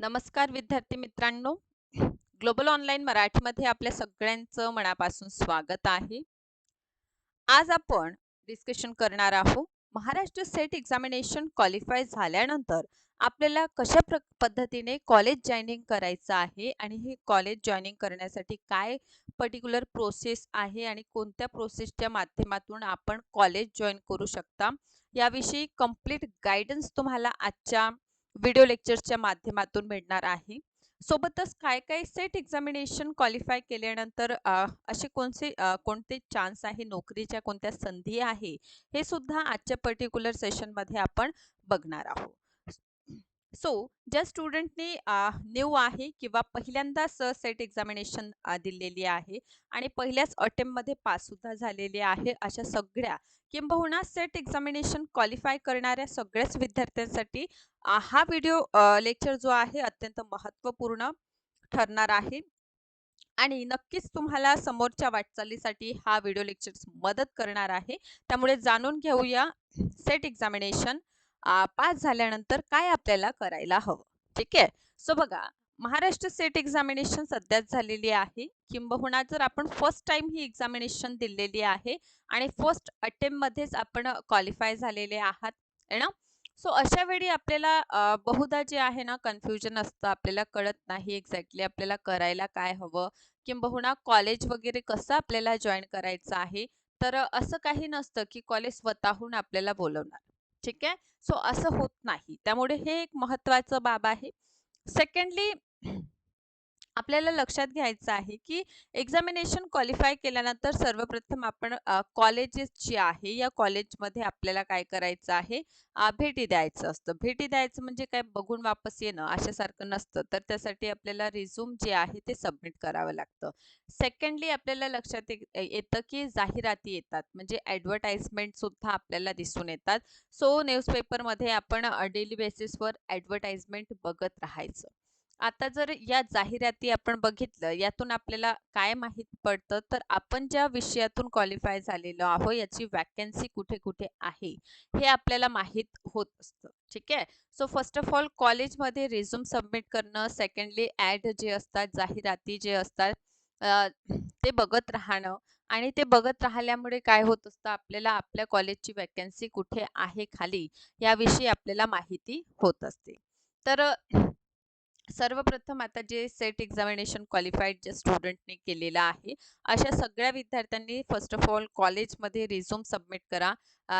नमस्कार विद्यार्थी मित्रांनो. ग्लोबल ऑनलाईन मराठीमध्ये आपल्या सगळ्यांचं मनापासून स्वागत आहे. आज आपण डिस्कशन करणार आहोत. महाराष्ट्र सेट एक्झामिनेशन क्वालिफाय झाल्यानंतर आपल्याला कशा प्र पद्धतीने कॉलेज जॉईनिंग करायचं आहे आणि हे कॉलेज जॉईनिंग करण्यासाठी काय पर्टिक्युलर प्रोसेस आहे आणि कोणत्या प्रोसेसच्या माध्यमातून आपण कॉलेज जॉईन करू शकता. याविषयी कंप्लीट गायडन्स तुम्हाला आजच्या व्हिडिओ लेक्चर्सच्या माध्यमातून मिळणार आहे. सोबतच काय काय सेट एक्झामिनेशन क्वालिफाय केल्यानंतर असे कोणते कोणते चान्स आहे नोकरीच्या कोणत्या संधी आहे हे सुद्धा आजच्या पर्टिक्युलर सेशनमध्ये आपण बघणार आहोत. सो ज्या स्टुडंटने न्यू आहे किंवा पहिल्यांदाच सेट एक्झामिनेशन दिलेली आहे आणि पहिल्याच अटेम्प्टमध्ये पाससुद्धा झालेले आहे अशा सगळ्या किंबहुना सेट एक्झामिनेशन क्वालिफाय करणाऱ्या सगळ्याच विद्यार्थ्यांसाठी हा व्हिडिओ लेक्चर जो आहे अत्यंत महत्त्वपूर्ण ठरणार आहे. आणि नक्कीच तुम्हाला समोरच्या वाटचालीसाठी हा व्हिडिओ लेक्चर मदत करणार आहे. त्यामुळे जाणून घेऊया सेट एक्झामिनेशन पास झाल्यानंतर काय आपल्याला करायला हवं? ठीक आहे? सो बघा महाराष्ट्र सेट एक्झामिनेशन सध्याच झालेली आहे. किंबहुना जर आपण फर्स्ट टाइम ही एक्झामिनेशन दिलेली आहे आणि फर्स्ट अटेम्प्टमध्येच आपण क्वालिफाय झालेले आहात ना? सो अशा वेळी आपल्याला बहुधा जे आहे ना कन्फ्युजन असतं. आपल्याला कळत नाही एक्झॅक्टली आपल्याला करायला काय हवं. किंबहुना कॉलेज वगैरे कसं आपल्याला जॉईन करायचं आहे? तर असं काही नसतं की कॉलेज स्वतःहून आपल्याला बोलवणार. ठीक आहे? सो असं होत नाही. त्यामुळे हे एक महत्वाचं बाब आहे. सेकंडली आपल्याला लक्षात घ्यायचं आहे की एक्झामिनेशन क्वालिफाय केल्यानंतर सर्वप्रथम आपण कॉलेजेस जे आहे या कॉलेजमध्ये आपल्याला काय करायचं आहे? भेटी द्यायचं असतं. भेटी द्यायचं म्हणजे काय? बघून वापस येणं अशासारखं नसतं. तर त्यासाठी आपल्याला रिझ्यूम जे आहे ते सबमिट करावं लागतं. सेकंडली आपल्याला लक्षात येतं की जाहिराती येतात. म्हणजे ॲडव्हर्टाइजमेंट सुद्धा आपल्याला दिसून येतात. सो न्यूजपेपरमध्ये आपण डेली बेसिसवर ॲडव्हर्टाइजमेंट बघत राहायचं. आता जर या जाहिराती आपण बघितलं यातून आपल्याला काय माहीत पडतं? तर आपण ज्या विषयातून क्वालिफाय झालेलो आहोत याची वॅकन्सी कुठे कुठे आहे हे आपल्याला माहीत होत असतं. ठीक आहे? सो फर्स्ट ऑफ ऑल कॉलेजमध्ये रिझ्यूम सबमिट करणं सेकंडली ॲड जे असतात जाहिराती जे असतात ते बघत राहणं आणि ते बघत राहिल्यामुळे काय होत असतं? आपल्याला आपल्या कॉलेजची वॅकन्सी कुठे आहे खाली? याविषयी आपल्याला माहिती होत असते. तर सर्वप्रथम आता जे सेट एक्झामिनेशन क्वालिफाईड ज्या स्टुडंटने केलेलं आहे अशा सगळ्या विद्यार्थ्यांनी फर्स्ट ऑफ ऑल कॉलेजमध्ये रिझ्यूम सबमिट करा.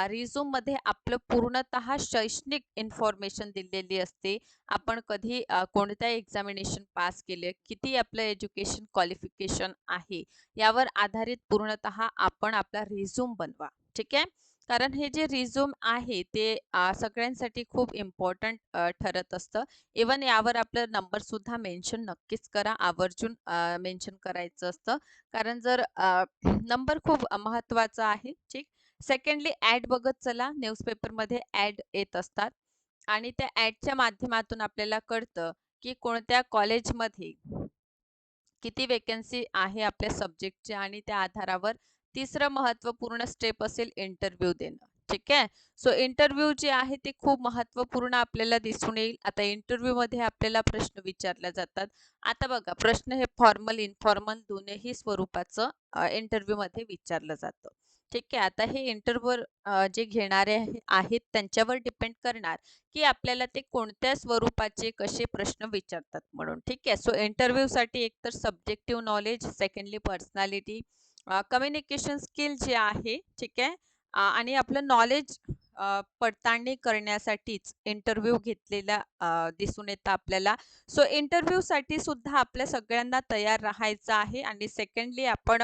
रिझ्यूममध्ये आपलं पूर्णतः शैक्षणिक इन्फॉर्मेशन दिलेली असते. आपण कधी कोणत्या एक्झामिनेशन पास केले किती आपलं एज्युकेशन क्वालिफिकेशन आहे यावर आधारित पूर्णतः आपण आपला रिझ्यूम बनवा. ठीक आहे? कारण हे जे रिझ्यूम आहे ते सगळ्यांसाठी खूप इम्पॉर्टंट ठरत असतं. इवन यावर आपलं नंबर सुद्धा मेन्शन नक्कीच करा. आवर्जून मेन्शन करायचं असतं. कारण जर नंबर खूप महत्त्वाचा आहे ठीक? सेकंडली ॲड बघत चला. न्यूजपेपरमध्ये ॲड येत असतात. आणि त्या ॲडच्या माध्यमातून आपल्याला कळतं की कोणत्या कॉलेजमध्ये किती वेकन्सी आहे आपल्या सब्जेक्टचे आणि त्या आधारावर तिसरं महत्त्वपूर्ण स्टेप असेल इंटरव्ह्यू देणं. ठीक आहे? सो इंटरव्ह्यू जे आहे ते खूप महत्त्वपूर्ण आपल्याला दिसून येईल. आता इंटरव्ह्यूमध्ये आपल्याला प्रश्न विचारले जातात. आता बघा प्रश्न हे फॉर्मल इनफॉर्मल दोन्ही स्वरूपाचं इंटरव्ह्यूमध्ये विचारलं जातं. ठीक आहे? आता हे इंटरव्ह्यू जे घेणारे आहेत त्यांच्यावर डिपेंड करणार की आपल्याला ते कोणत्या स्वरूपाचे कसे प्रश्न विचारतात म्हणून. ठीक आहे? सो इंटरव्ह्यूसाठी एकतर subjective knowledge secondly personality communication skill जे आहे ठीक आहे? आणि आपलं नॉलेज पडताळणी करण्यासाठीच इंटरव्ह्यू घेतलेला दिसून येतं आपल्याला. सो इंटरव्ह्यूसाठी सुद्धा आपल्या सगळ्यांना तयार राहायचं आहे आणि सेकंडली आपण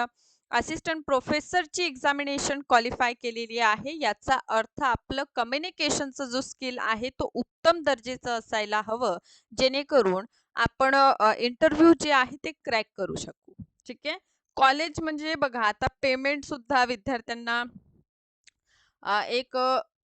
असिस्टंट प्रोफेसरची एक्झामिनेशन क्वालिफाय केलेली आहे. याचा अर्थ आपलं कम्युनिकेशनचं जो स्किल आहे तो उत्तम दर्जेचं असायला हवं जेणेकरून आपण इंटरव्ह्यू जे आहे ते क्रॅक करू शकू. ठीक आहे? कॉलेज म्हणजे बघा आता पेमेंट सुद्धा विद्यार्थ्यांना एक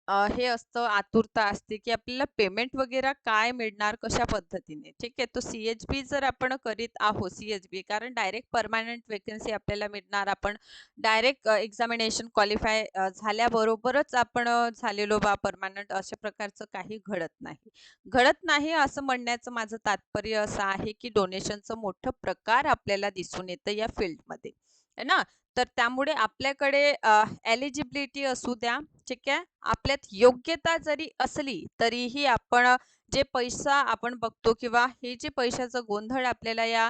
अ, हे असतं आतुरता असते, की आपल्याला पेमेंट वगैरे काय मिळणार, कशा पद्धतीने, ठीक आहे. तो सी-एच-बी जर आपण करीत आहोत, सी-एच-बी कारण डायरेक्ट परमनंट व्हेकन्सी आपल्याला मिळणार. आपण direct uh, examination qualify uh, झाल्याबरोबरच आपण अ, झालेलो बा परमनंट अशा प्रकारचं काही घडत नाही. घडत नाही असं म्हणण्याचं माझं तात्पर्य असं आहे, की डोनेशनचं मोठं प्रकार आपल्याला दिसून येतं या फील्डमध्ये, आहे ना. तर त्यामुळे आपल्याकडे एलिजिबिलिटी असू द्या, ठीक आहे. आपल्यात योग्यता जरी असली, तरीही आपण जे पैसा आपण बघतो किंवा हे जे पैशाचं गोंधळ आपल्याला या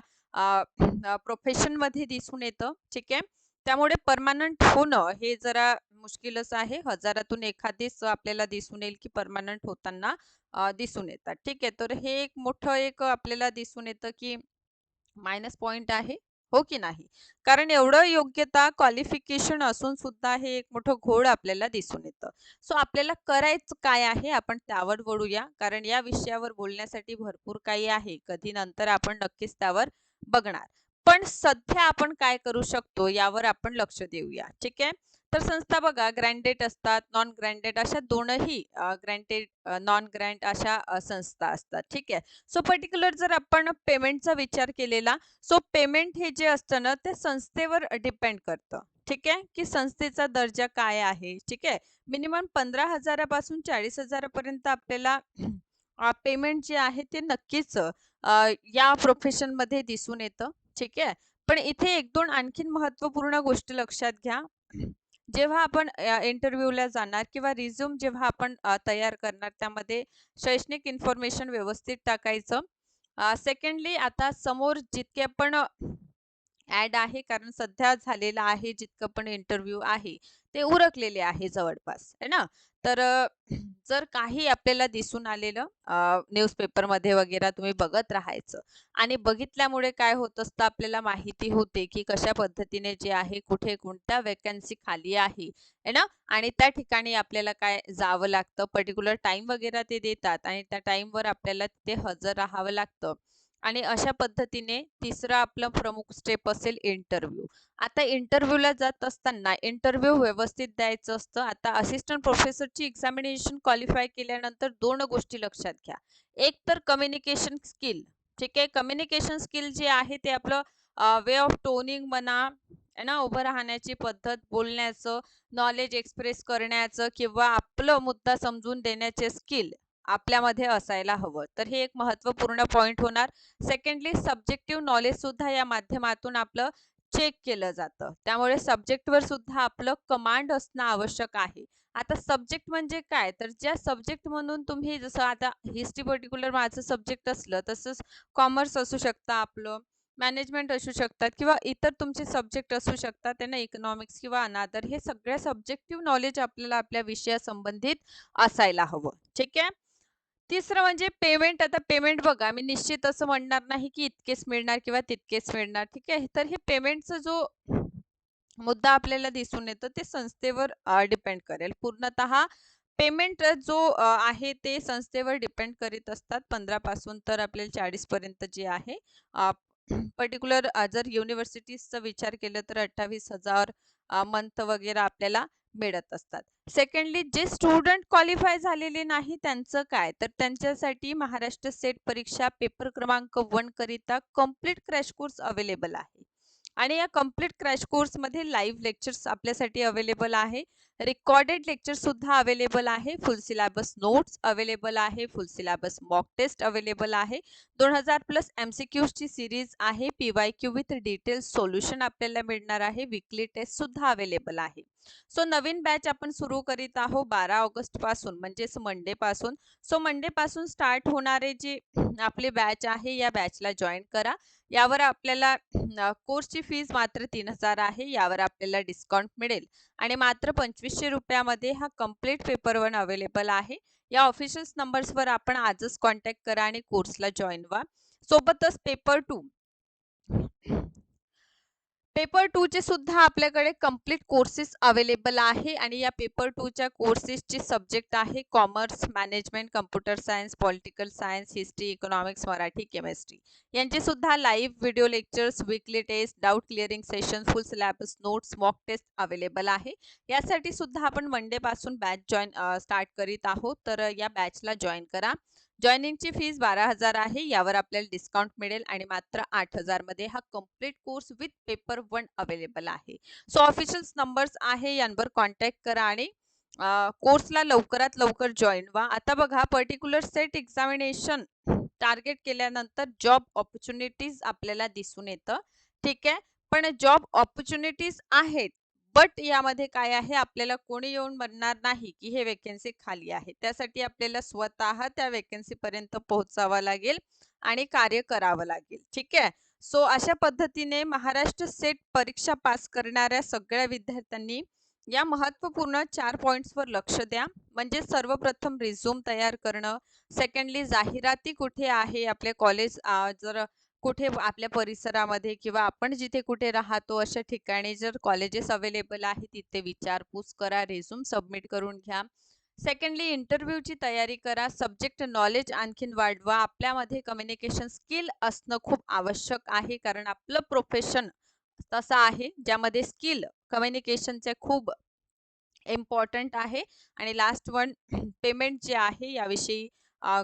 प्रोफेशनमध्ये दिसून येतं, ठीक आहे. त्यामुळे परमानंट होणं हे जरा मुश्किलच आहे. हजारातून एखादीच आपल्याला दिसून येईल, की परमानंट होताना दिसून येतात, ठीक आहे. तर हे एक मोठं एक आपल्याला दिसून येतं, की मायनस पॉइंट आहे, हो की नाही? कारण एवढं योग्यता, क्वालिफिकेशन असून सुद्धा हे एक मोठं घोळ आपल्याला दिसून येतं. सो आपल्याला करायचं काय आहे? आपण त्यावर वळूया. कारण या विषयावर बोलण्यासाठी भरपूर काही आहे. कधी नंतर आपण नक्कीच त्यावर बघणार. पण सध्या आपण काय करू शकतो यावर आपण लक्ष देऊया, ठीक आहे. तर संस्था बघा ग्रँडेड असतात, नॉन ग्रँडेड अशा दोनही ग्रँटेड, नॉन ग्रँट अशा संस्था असतात, ठीक आहे. सो पर्टिक्युलर जर आपण पेमेंटचा विचार केलेला, सो पेमेंट हे जे असतं ना, ते संस्थेवर डिपेंड करतं, ठीक आहे. की संस्थेचा दर्जा काय आहे, ठीक आहे. मिनिमम पंधरा हजारापासून चाळीस हजारापर्यंत आपल्याला पेमेंट जे आहे ते नक्कीच या प्रोफेशनमध्ये दिसून येतं, ठीक आहे. पण इथे 1-2 आणखीन महत्त्वपूर्ण गोष्टी लक्षात घ्या. जेव्हा आपण इंटरव्ह्यूला जाणार किंवा रिझ्यूम जेव्हा आपण तयार करणार, त्यामध्ये शैक्षणिक इन्फॉर्मेशन व्यवस्थित टाकायचं. सेकंडली आता समोर जितके पण ॲड आहे कारण सध्या झालेला आहे जितकं पण इंटरव्ह्यू आहे, ते उरकलेले आहे जवळपास, है ना. तर जर काही आपल्याला दिसून आलेलं न्यूजपेपरमध्ये वगैरे तुम्ही बघत राहायचं आणि बघितल्यामुळे काय होत असतं आपल्याला माहिती होते, की कशा पद्धतीने जे आहे, कुठे कोणत्या व्हॅकन्सी खाली आहे, है ना. आणि त्या ठिकाणी आपल्याला काय जावं लागतं, पर्टिक्युलर टाईम वगैरे ते देतात आणि त्या टाईमवर आपल्याला तिथे हजर राहावं लागतं. आणि अशा पद्धतीने तिसरा आपलं प्रमुख स्टेप असेल इंटरव्ह्यू. आता इंटरव्ह्यूला जात असताना इंटरव्ह्यू व्यवस्थित द्यायचं असतं. आता असिस्टंट प्रोफेसरची एक्झामिनेशन क्वालिफाय केल्यानंतर दोन गोष्टी लक्षात घ्या. एक तर कम्युनिकेशन स्किल, ठीक आहे. कम्युनिकेशन स्किल जे आहे ते आपलं वे ऑफ टोनिंग म्हणा, ना, उभं राहण्याची पद्धत, बोलण्याचं, नॉलेज एक्सप्रेस करण्याचं किंवा आपलं मुद्दा समजून देण्याचे स्किल आपल्यामध्ये असायला हवं. तर हे एक महत्त्वपूर्ण पॉईंट होणार. सेकंडली सब्जेक्टिव्ह नॉलेज सुद्धा या माध्यमातून आपलं चेक केलं जातं. त्यामुळे सब्जेक्टवर सुद्धा आपलं कमांड असणं आवश्यक आहे. आता सब्जेक्ट म्हणजे काय? तर ज्या सब्जेक्ट म्हणून तुम्ही जसं आता हिस्ट्री पर्टिक्युलर माझं सब्जेक्ट असलं, तसंच कॉमर्स असू शकतं आपलं, मॅनेजमेंट असू शकतात किंवा इतर तुमचे सब्जेक्ट असू शकतात. त्यांना इकॉनॉमिक्स किंवा अनादर हे सगळ्या सब्जेक्टिव्ह नॉलेज आपल्याला आपल्या विषयासंबंधित असायला हवं, ठीक आहे. तिसरं म्हणजे पेमेंट. आता पेमेंट बघा, मी निश्चित असं म्हणणार नाही, की इतकेच मिळणार किंवा तितकेच मिळणार, ठीक आहे. तर हे पेमेंटचा जो मुद्दा आपल्याला दिसून येतो, ते संस्थेवर डिपेंड करेल. पूर्णतः पेमेंट जो आहे ते संस्थेवर डिपेंड करीत असतात. 15 पासून तर आपल्याला 40 पर्यंत जे आहे पर्टिक्युलर जर युनिव्हर्सिटीजचा विचार केला तर अठ्ठावीस हजार मंथ वगैरे आपल्याला मिळत असतात. सेकंडली जे स्टुडंट क्वालिफाय झालेले नाही त्यांचं काय? तर त्यांच्यासाठी महाराष्ट्र सेट परीक्षा पेपर क्रमांक वन करिता कंप्लीट क्रॅश कोर्स अवेलेबल आहे. आणि या कंप्लीट क्रॅश कोर्समध्ये लाईव्ह लेक्चर्स आपल्यासाठी अवेलेबल आहे. रेकॉर्डेड लेक्चर सुद्धा अवेलेबल आहे. फुल सिलेबस नोट्स अवेलेबल आहे. Full syllabus mock test available आहे. 2000 प्लस एम-सी-क्यूजची सीरीज आहे. पी-वाय-क्यू विथ डिटेल्स सोल्युशन आपल्याला मिळणार आहे. विकली टेस्ट सुद्धा अवेलेबल आहे. सो नवीन बॅच आपण सुरू करीत आहोत 12 ऑगस्टपासून म्हणजेच मंडे पासून. सो मंडे पासून स्टार्ट होणारे जे आपली बॅच आहे, या बॅचला जॉईन करा. यावर आपल्याला कोर्सची फीज मात्र तीन हजार आहे. यावर आपल्याला डिस्काउंट मिळेल आणि मात्र 2500 रुपयामध्ये हा कंप्लीट पेपर वन अवेलेबल आहे. या ऑफिशियल नंबर्सवर आपण आजच कॉन्टॅक्ट करा आणि कोर्सला जॉईन व्हा. सोबतच पेपर टू पेपर टू चे सुद्धा आपल्याकडे कंप्लीट कोर्सेस अवेलेबल आहे आणि या पेपर टूच्या कोर्सेसचे सब्जेक्ट आहे commerce management computer science political science history economics Marathi chemistry यांचे सुद्धा live video lectures weekly test doubt clearing session full syllabus notes mock test available आहे. यासाठी सुद्धा आपण मंडेपासून बॅच जॉईन स्टार्ट करीत आहोत. तर या बॅचला जॉईन करा. जॉईनिंगची फीस बारा हजार आहे. यावर आपल्याला डिस्काउंट मिळेल आणि मात्र आठ हजारमध्ये हा complete course with paper one available आहे. सो ऑफिशियल नंबर्स आहे. यांवर कॉन्टॅक्ट करा आणि कोर्सला लवकरात लवकर जॉईन व्हा. आता बघा पर्टिक्युलर सेट एक्झामिनेशन टार्गेट केल्यानंतर जॉब ऑपॉर्च्युनिटीज आपल्याला दिसून येतं. ठीक आहे? पण जॉब ऑपॉर्च्युनिटीज आहेत. बट यामध्ये काय आहे आपल्याला कोणी येऊन म्हणणार नाही की हे वेकेन्सी खाली आहे. त्यासाठी आपल्याला स्वतः त्या वेकेन्सी पर्यंत पोहोचावं लागेल आणि कार्य करावं लागेल. ठीक आहे? सो अशा पद्धतीने महाराष्ट्र सेट परीक्षा पास करणाऱ्या सगळ्या विद्यार्थ्यांनी या महत्त्वपूर्ण चार पॉइंट्सवर लक्ष द्या. म्हणजे सर्वप्रथम रिझ्यूम तयार करणं. सेकंडली जाहिराती कुठे आहे? आपले कॉलेज जर कुठे आपल्या परिसरामध्ये किंवा आपण जिथे कुठे राहतो अशा ठिकाणी जर कॉलेजेस अवेलेबल आहे तिथे विचारपूस करा रेझूम सबमिट करून घ्या. सेकंडली इंटरव्ह्यूची तयारी करा. सब्जेक्ट नॉलेज आणखीन वाढवा. आपल्यामध्ये कम्युनिकेशन स्किल असणं खूप आवश्यक आहे कारण आपलं प्रोफेशन तसं आहे ज्यामध्ये स्किल कम्युनिकेशनचे खूप इम्पॉर्टंट आहे. आणि लास्ट वन पेमेंट जे आहे याविषयी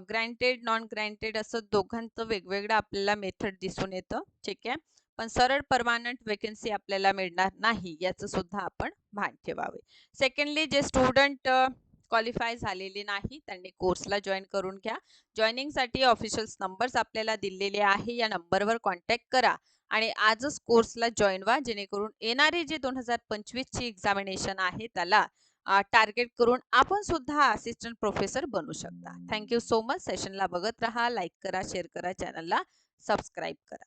ग्रँटेड नॉन ग्रँटेड असं दोघांचं वेगवेगळं आपल्याला मेथड दिसून येतं. ठीक आहे? पण सरळ परमानंट वेकन्सी आपल्याला मिळणार नाही याचं सुद्धा आपण भान ठेवावे. सेकंडली जे स्टुडंट क्वालिफाय झालेले नाही त्यांनी कोर्सला जॉईन करून घ्या. जॉईनिंगसाठी ऑफिशियल्स नंबर्स आपल्याला दिलेले आहे या नंबरवर कॉन्टॅक्ट करा आणि आजच कोर्सला जॉईन व्हा जेणेकरून येणारी जे दोन हजार पंचवीसची एक्झामिनेशन आहे त्याला टार्गेट करून आपण सुद्धा असिस्टंट प्रोफेसर बनू शकता. थँक्यू सो मच सेशनला बघत राहा लाईक करा शेअर करा चॅनलला सबस्क्राईब करा.